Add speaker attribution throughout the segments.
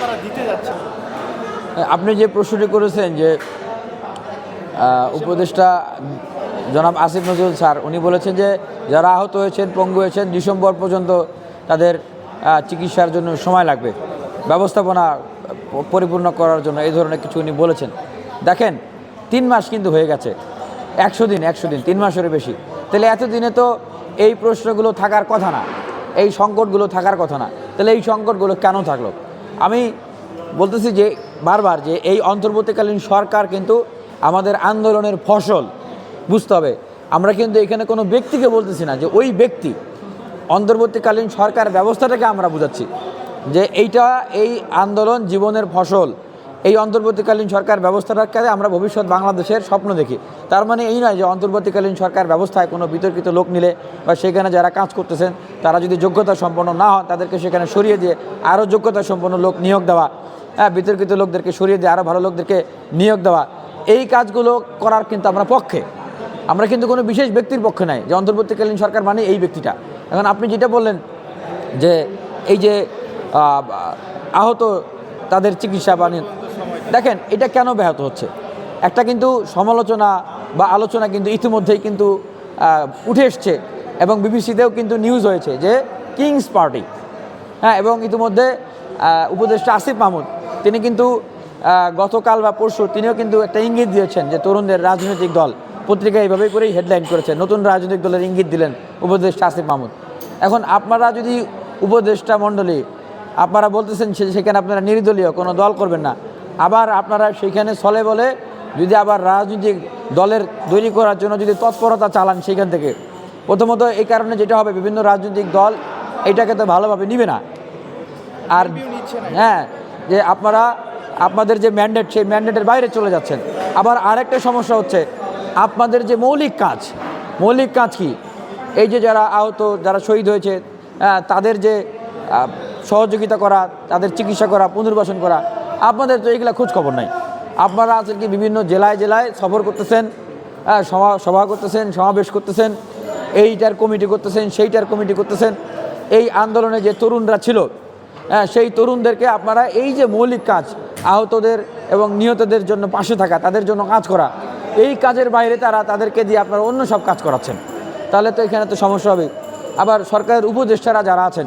Speaker 1: তারা দিতে যাচ্ছে
Speaker 2: আপনি যে প্রশ্নটি করেছেন যে উপদেষ্টা জনাব আসিফ নজরুল স্যার, উনি বলেছেন যে, যারা আহত হয়েছেন, পঙ্গু হয়েছেন, ডিসেম্বর পর্যন্ত তাদের চিকিৎসার জন্য সময় লাগবে। ব্যবস্থাপনা পরিপূর্ণ করার জন্য এই ধরনের কিছু উনি বলেছেন। দেখেন, তিন মাস কিন্তু হয়ে গেছে। একশো দিন একশো দিন, তিন মাসেরও বেশি। তাহলে এতদিনে তো এই প্রশ্নগুলো থাকার কথা না। এই সংকটগুলো থাকার কথা না। তাহলে এই সংকটগুলো কেন থাকল? আমি বলতেছি যে বারবার যে এই অন্তর্বর্তীকালীন সরকার কিন্তু আমাদের আন্দোলনের ফসল, বুঝতে হবে। আমরা কিন্তু এখানে কোনো ব্যক্তিকে বলতেছি না যে ওই ব্যক্তি অন্তর্বর্তীকালীন সরকার ব্যবস্থাটাকে আমরা বুঝাচ্ছি যে এইটা এই আন্দোলন জীবনের ফসল, এই অন্তর্বর্তীকালীন সরকার ব্যবস্থাটাকে আমরা ভবিষ্যৎ বাংলাদেশের স্বপ্ন দেখি। তার মানে এই নয় যে অন্তর্বর্তীকালীন সরকার ব্যবস্থায় কোনো বিতর্কিত লোক নিলে বা সেখানে যারা কাজ করতেছেন, তারা যদি যোগ্যতা সম্পন্ন না হন, তাদেরকে সেখানে সরিয়ে দিয়ে আরও যোগ্যতা সম্পন্ন লোক নিয়োগ দেওয়া হ্যাঁ বিতর্কিত লোকদেরকে সরিয়ে দিয়ে আরও ভালো লোকদেরকে নিয়োগ দেওয়া, এই কাজগুলো করার কিন্তু আমরা পক্ষে। আমরা কিন্তু কোনো বিশেষ ব্যক্তির পক্ষে নাই যে অন্তর্বর্তীকালীন সরকার মানে এই ব্যক্তিটা। এখন আপনি যেটা বললেন যে এই যে আহত তাদের চিকিৎসা বা নি- দেখেন এটা কেন ব্যাহত হচ্ছে? একটা কিন্তু সমালোচনা বা আলোচনা কিন্তু ইতিমধ্যেই কিন্তু উঠে এসছে এবং বিবিসিতেও কিন্তু নিউজ হয়েছে যে কিংস পার্টি হ্যাঁ এবং ইতিমধ্যে উপদেষ্টা আসিফ মাহমুদ, তিনি কিন্তু গতকাল বা পরশু তিনিও কিন্তু একটা ইঙ্গিত দিয়েছেন যে তরুণদের রাজনৈতিক দল, পত্রিকা এইভাবেই করেই হেডলাইন করেছে, নতুন রাজনৈতিক দলের ইঙ্গিত দিলেন উপদেষ্টা আসিফ মাহমুদ। এখন আপনারা যদি উপদেষ্টা মণ্ডলী, আপনারা বলতেছেন সেখানে আপনারা নির্দলীয়, কোনো দল করবেন না, আবার আপনারা সেইখানে চলে বলে যদি আবার রাজনৈতিক দলের তৈরি করার জন্য যদি তৎপরতা চালান সেখান থেকে প্রথমত এই কারণে যেটা হবে বিভিন্ন রাজনৈতিক দল এটাকে তো ভালোভাবে নিবে না। আর হ্যাঁ যে আপনারা আপনাদের যে ম্যান্ডেট সেই ম্যান্ডেটের বাইরে চলে যাচ্ছেন। আবার আরেকটা সমস্যা হচ্ছে আপনাদের যে মৌলিক কাজ মৌলিক কাজ কি? এই যে যারা আহত যারা শহীদ হয়েছে হ্যাঁ, তাদের যে সহযোগিতা করা তাদের চিকিৎসা করা পুনর্বাসন করা আপনাদের তো এইগুলা খোঁজ খবর নাই। আপনারা আছেন কি বিভিন্ন জেলায় জেলায় সফর করতেছেন হ্যাঁ, সভা সভা করতেছেন সমাবেশ করতেছেন এইটার কমিটি করতেছেন সেইটার কমিটি করতেছেন এই আন্দোলনে যে তরুণরা ছিল হ্যাঁ সেই তরুণদেরকে আপনারা এই যে মৌলিক কাজ আহতদের এবং নিহতদের জন্য পাশে থাকা তাদের জন্য কাজ করা এই কাজের বাইরে তারা তাদেরকে দিয়ে আপনারা অন্য সব কাজ করাচ্ছেন। তাহলে তো এখানে তো সমস্যা হবে। আবার সরকারের উপদেষ্টারা যারা আছেন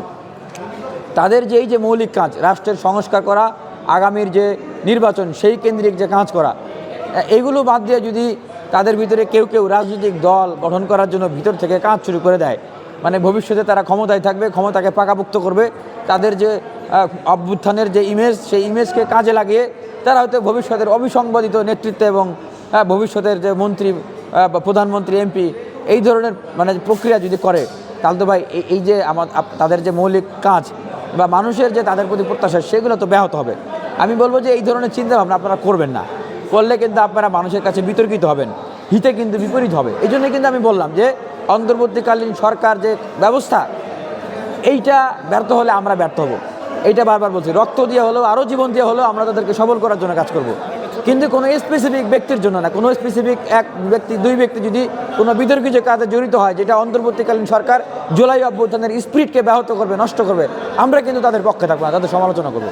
Speaker 2: তাদের যে এই যে মৌলিক কাজ রাষ্ট্রের সংস্কার করা আগামীর যে নির্বাচন সেই কেন্দ্রিক যে কাজ করা এ- এইগুলো বাদ দিয়ে যদি তাদের ভিতরে কেউ কেউ রাজনৈতিক দল গঠন করার জন্য ভিতর থেকে কাজ শুরু করে দেয় মানে ভবিষ্যতে তারা ক্ষমতায় থাকবে ক্ষমতাকে পাকাপুক্ত করবে তাদের যে অভ্যুত্থানের যে ইমেজ সেই ইমেজকে কাজে লাগিয়ে তারা হয়তো ভবিষ্যতের অবিসংবাদিত নেতৃত্ব এবং আহ, ভবিষ্যতের যে মন্ত্রী প্রধানমন্ত্রী এমপি এই ধরনের মানে প্রক্রিয়া যদি করে তাহলে তো ভাই এই যে আমার তাদের যে মৌলিক কাজ বা মানুষের যে তাদের প্রতি প্রত্যাশা সেগুলো তো ব্যাহত হবে। আমি বলব যে এই ধরনের চিন্তা ভাবনা আপনারা করবেন না। করলে কিন্তু আপনারা মানুষের কাছে বিতর্কিত হবেন, হিতে কিন্তু বিপরীত হবে। এই জন্যই কিন্তু আমি বললাম যে, অন্তর্বর্তীকালীন সরকার যে ব্যবস্থা, এইটা ব্যর্থ হলে আমরা ব্যর্থ হব। এইটা বারবার বলছি, রক্ত দিয়ে হলেও, আরও জীবন দিয়ে হলেও আমরা তাদেরকে সবল করার জন্য কাজ করব। কিন্তু কোনো স্পেসিফিক ব্যক্তির জন্য না, কোনো স্পেসিফিক এক ব্যক্তি, দুই ব্যক্তি যদি কোনো বিতর্কিত কাজে জড়িত হয়, যেটা অন্তর্বর্তীকালীন সরকার জুলাই অভ্যুত্থানের স্পিরিটকে ব্যাহত করবে, নষ্ট করবে, আমরা কিন্তু তাদের পক্ষে থাকব না, তাদের সমালোচনা করব।